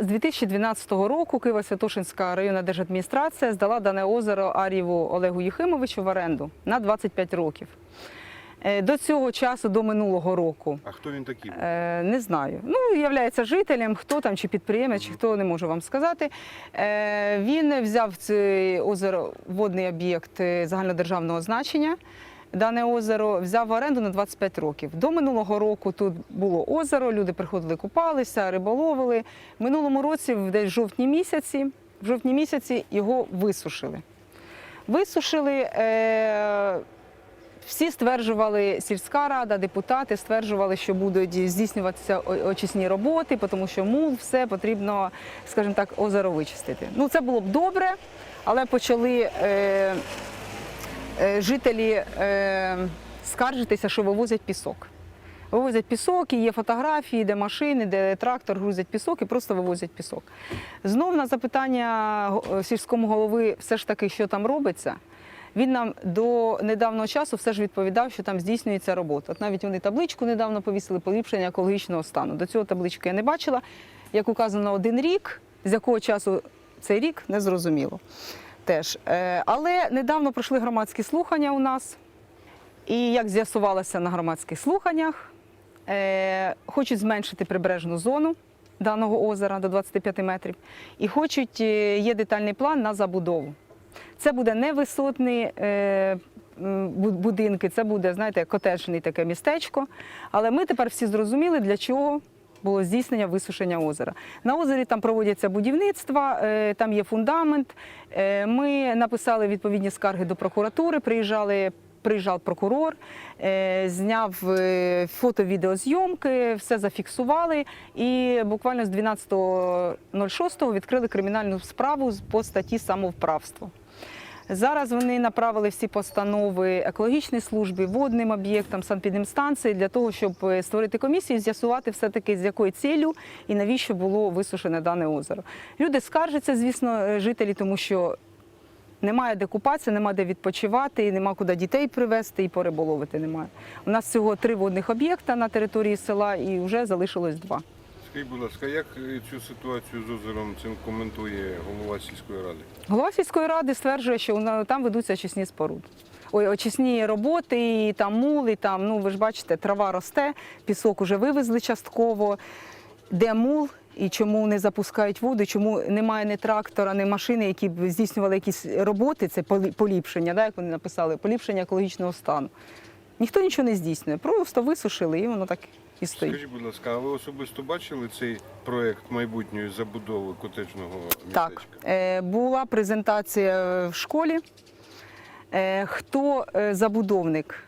з 2012 року Києво-Святошинська районна держадміністрація здала дане озеро Ар'єву Олегу Єхимовичу в оренду на 25 років. Е, До цього часу, до минулого року, А хто він такий? Е, не знаю. Ну, являється жителем, хто там, чи підприємець, чи хто не можу вам сказати. Е, він взяв це озеро, водний об'єкт загальнодержавного значення. Дане озеро взяв в оренду на 25 років. До минулого року тут було озеро, люди приходили, купалися, риболовили. Минулому році, десь жовтні місяці, в жовтні місяці його висушили. Висушили. Е- всі стверджували, сільська рада, депутати стверджували, що будуть здійснюватися очисні роботи, тому що мул, все потрібно, скажімо так, озеро вичистити. Ну це було б добре, але почали е, жителі е, скаржитися, що вивозять пісок. Вивозять пісок, і є фотографії, де машини, де трактор грузять пісок і просто вивозять пісок. Знов на запитання сільському голови, все ж таки, що там робиться. Він нам до недавнього часу все ж відповідав, що там здійснюється робота. От навіть вони табличку недавно повісили поліпшення екологічного стану. До цього таблички я не бачила. Як указано, один рік, з якого часу цей рік, не зрозуміло. Теж. Е, Але недавно пройшли громадські слухання у нас. І як з'ясувалося на громадських слуханнях, е, хочуть зменшити прибережну зону даного озера до 25 метрів, і хочуть, е, є детальний план на забудову. Це буде не висотні е, будинки, це буде, знаєте, котеджне таке містечко. Але ми тепер всі зрозуміли, для чого було здійснення висушення озера. На озері там проводяться будівництва, е, там є фундамент. Е, Ми написали відповідні скарги до прокуратури, приїжджали. Приїжджав прокурор, е, зняв фото-відеозйомки, все зафіксували. І буквально з 12.06 відкрили кримінальну справу по статті самовправство. Зараз вони направили всі постанови екологічній службі, водним об'єктам, санпідемстанції для того, щоб е, створити комісію, і з'ясувати все-таки з якою ціллю і навіщо було висушене дане озеро. Люди скаржаться, звісно, е, жителі, тому що немає де купатися, немає де відпочивати, і нема куди дітей привезти і пориболовити немає. У нас всього три водних об'єкта на території села і вже залишилось два. Скажіть, будь ласка, як е, цю ситуацію з озером цим коментує голова сільської ради? Голова сільської ради стверджує, що там ведуться очисні споруди. Ой, очисні роботи, і там мул, і там, ну ви ж бачите, трава росте, пісок уже вивезли частково. Де мул і чому не запускають воду, чому немає ні трактора, ні машини, які б здійснювали якісь роботи, це полі- поліпшення, да, як вони написали, поліпшення екологічного стану. Ніхто нічого не здійснює, просто висушили і воно так і стоїть. Скажіть, будь ласка, а ви особисто бачили цей проєкт майбутньої забудови котеджного містечка? Так, е, була презентація в школі. Е, Хто е, забудовник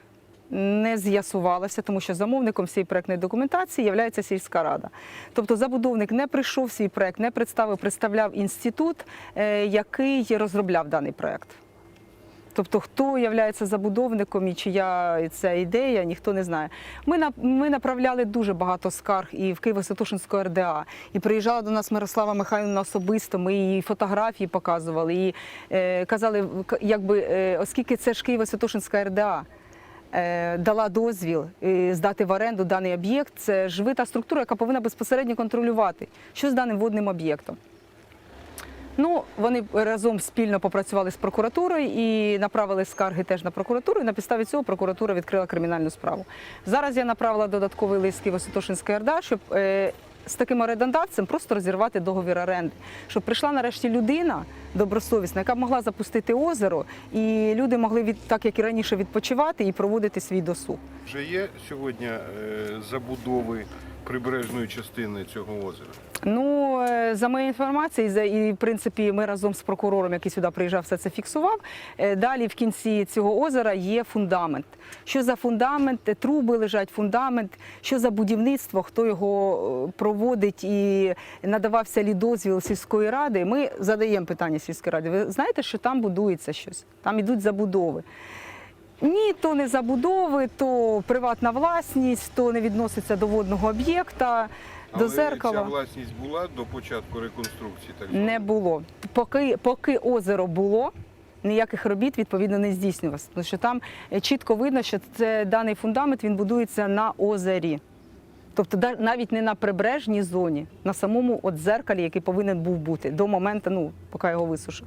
не з'ясувалося, тому що замовником всієї проектної документації є сільська рада. Тобто забудовник не прийшов свій проект, не представив, представляв інститут, е, який розробляв даний проект. Тобто, хто є забудовником і чия ця ідея, ніхто не знає. Ми на ми направляли дуже багато скарг і в Києво-Святошинську РДА, і приїжджала до нас Мирослава Михайлівна особисто. Ми їй фотографії показували і е, казали, якби е, оскільки це ж Києво-Святошинська РДА. е, Дала дозвіл е, здати в оренду даний об'єкт. Це ж ви та структура, яка повинна безпосередньо контролювати, що з даним водним об'єктом. Ну, вони разом спільно попрацювали з прокуратурою і направили скарги теж на прокуратуру. І на підставі цього прокуратура відкрила кримінальну справу. Зараз я направила додатковий лист Києво-Святошинської РДА, щоб е, з таким орендодавцем просто розірвати договір оренди, щоб прийшла нарешті людина добросовісна, яка б могла запустити озеро, і люди могли від так, як і раніше, відпочивати і проводити свій досуг. Вже є сьогодні е, забудови прибережної частини цього озера? Ну, е, за моєю інформацією, за- і в принципі, ми разом з прокурором, який сюди приїжджав, все це фіксував. Е, Далі в кінці цього озера є фундамент. Що за фундамент? Е, Труби лежать, фундамент, що за будівництво, хто його проводить і надавався лі дозвіл сільської ради. Ми задаємо питання сільської ради. Ви знаєте, що там будується щось, там ідуть забудови. Ні, то не забудови, то приватна власність, то не відноситься до водного об'єкта, до Але зеркала. ця власність була до початку реконструкції, так Не було. Поки, поки озеро було, ніяких робіт відповідно не здійснювалося. Тому що там е, чітко видно, що це даний фундамент він будується на озері. Тобто да- навіть не на прибережній зоні, на самому от дзеркалі, який повинен був бути до моменту, ну, поки його висушив.